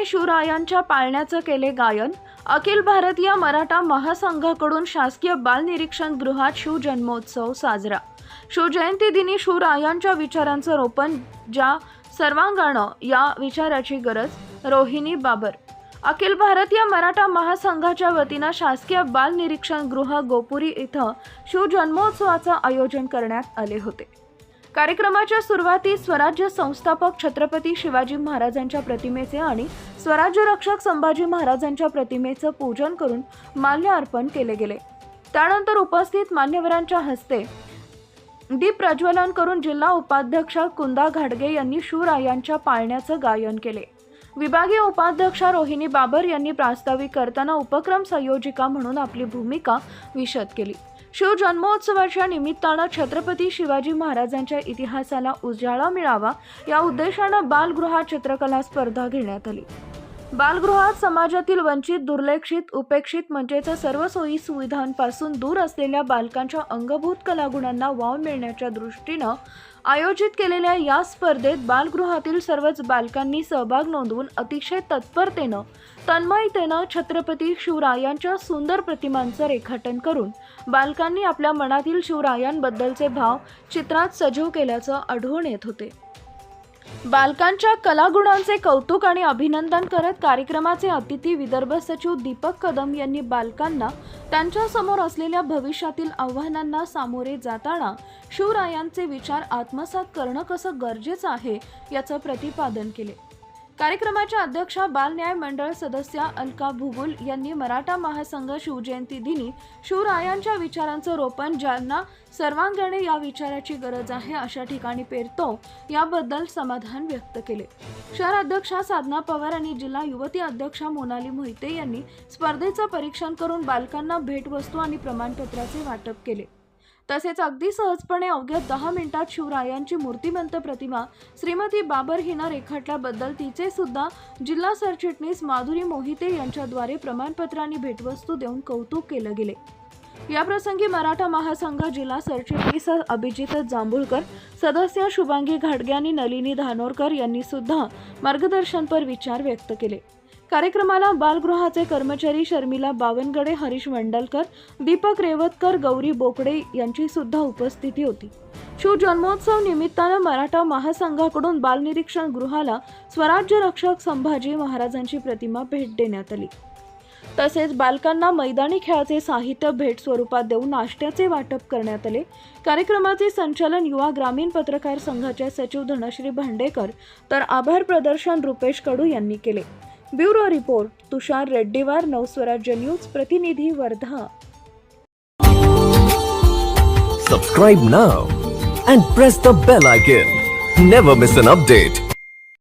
घाडगे यांनी शिवरायांच्या पाळण्याचं केले गायन अखिल भारतीय मराठा महासंघाकडून शासकीय बाल निरीक्षण गृहात शिवजन्मोत्सव साजरा. शिवजयंती दिनी शिवरायांच्या विचारांचं रोपण ज्या सर्वांगानं या विचाराची गरज रोहिणी बाबर. अखिल भारतीय मराठा महासंघाच्या वतीनं शासकीय बाल निरीक्षण गृह गोपुरी इथं शिवजन्मोत्सवाचं आयोजन करण्यात आले होते. कार्यक्रमाच्या सुरुवातीस स्वराज्य संस्थापक छत्रपती शिवाजी महाराजांच्या प्रतिमेचे आणि स्वराज्य रक्षक संभाजी महाराजांच्या प्रतिमेचं पूजन करून माल्य अर्पण केले गेले. त्यानंतर उपस्थित मान्यवरांच्या हस्ते दीप प्रज्वलन करून जिल्हा उपाध्यक्ष कुंदा घाडगे यांनी शूरा यांच्या पाळण्याचं गायन केले. विभागीय उपाध्यक्षा रोहिणी बाबर यांनी प्रास्ताविक करताना उपक्रम संयोजिका म्हणून आपली भूमिका विशद केली. शिवजन्मोत्सवाच्या निमित्तानं छत्रपती शिवाजी महाराजांच्या इतिहासाला उजाळा मिळावा या उद्देशानं बालगृहात चित्रकला स्पर्धा घेण्यात आली. बालगृहात समाजातील वंचित दुर्लक्षित उपेक्षित म्हणजेच सर्व सोयी सुविधांपासून दूर असलेल्या बालकांच्या अंगभूत कलागुणांना वाव मिळण्याच्या दृष्टीनं आयोजित केलेल्या या स्पर्धेत बालगृहातील सर्वच बालकांनी सहभाग नोंदवून अतिशय तत्परतेनं तन्मयतेनं छत्रपती शिवरायांच्या सुंदर प्रतिमांचं रेखाटन करून बालकांनी आपल्या मनातील शिवरायांबद्दलचे भाव चित्रात सजीव केल्याचं आढळून येत होते. बालकांच्या कलागुणांचे कौतुक आणि अभिनंदन करत कार्यक्रमाचे अतिथी विदर्भ सचिव दीपक कदम यांनी बालकांना त्यांच्यासमोर असलेल्या भविष्यातील आव्हानांना सामोरे जाताना शिवरायांचे विचार आत्मसात करणं कसं गरजेचं आहे याचं प्रतिपादन केले. कार्यक्रमाच्या अध्यक्षा बालन्याय मंडळ सदस्या अलका भुगुल यांनी मराठा महासंघ शिवजयंती दिनी शिवरायांच्या विचारांचं रोपण ज्यांना सर्वांगणे या विचाराची गरज आहे अशा ठिकाणी पेरतो याबद्दल समाधान व्यक्त केले. शहर अध्यक्षा साधना पवार आणि जिल्हा युवती अध्यक्षा मोनाली मोहिते यांनी स्पर्धेचं परीक्षण करून बालकांना भेटवस्तू आणि प्रमाणपत्राचे वाटप केले. तसेच अगदी सहजपणे अवघ्या दहा मिनिटात शिवरायांची मूर्तिमंत प्रतिमा श्रीमती बाबर हिना रेखाटल्याबद्दल तिचे सुद्धा जिल्हा सरचिटणीस माधुरी मोहिते यांच्याद्वारे प्रमाणपत्रांनी भेटवस्तू देऊन कौतुक केलं गेले. याप्रसंगी मराठा महासंघ जिल्हा सरचिटणीस अभिजित जांभुळकर सदस्य शुभांगी घाटगे आणि नलिनी धानोरकर यांनी सुद्धा मार्गदर्शनपर विचार व्यक्त केले. कार्यक्रमाला बालगृहाचे कर्मचारी शर्मिला बावनगडे हरीश मंडलकर दीपक रेवतकर गौरी बोकडे यांची सुद्धा उपस्थिती होती. शिवजन्मोत्सव निमित्तानं मराठा महासंघाकडून बालनिरीक्षण गृहाला स्वराज्य रक्षक संभाजी महाराजांची प्रतिमा भेट देण्यात आली. तसेच बालकांना मैदानी खेळाचे साहित्य भेट स्वरूपात देऊन नाश्त्याचे वाटप करण्यात आले. कार्यक्रमाचे संचालन युवा ग्रामीण पत्रकार संघाचे सचिव धनश्री भांडेकर तर आभार प्रदर्शन रुपेश कडू यांनी केले. Bureau report Tushar Reddiwar Navswarajya news प्रतिनिधी Wardha. Subscribe now and press the bell icon never miss an update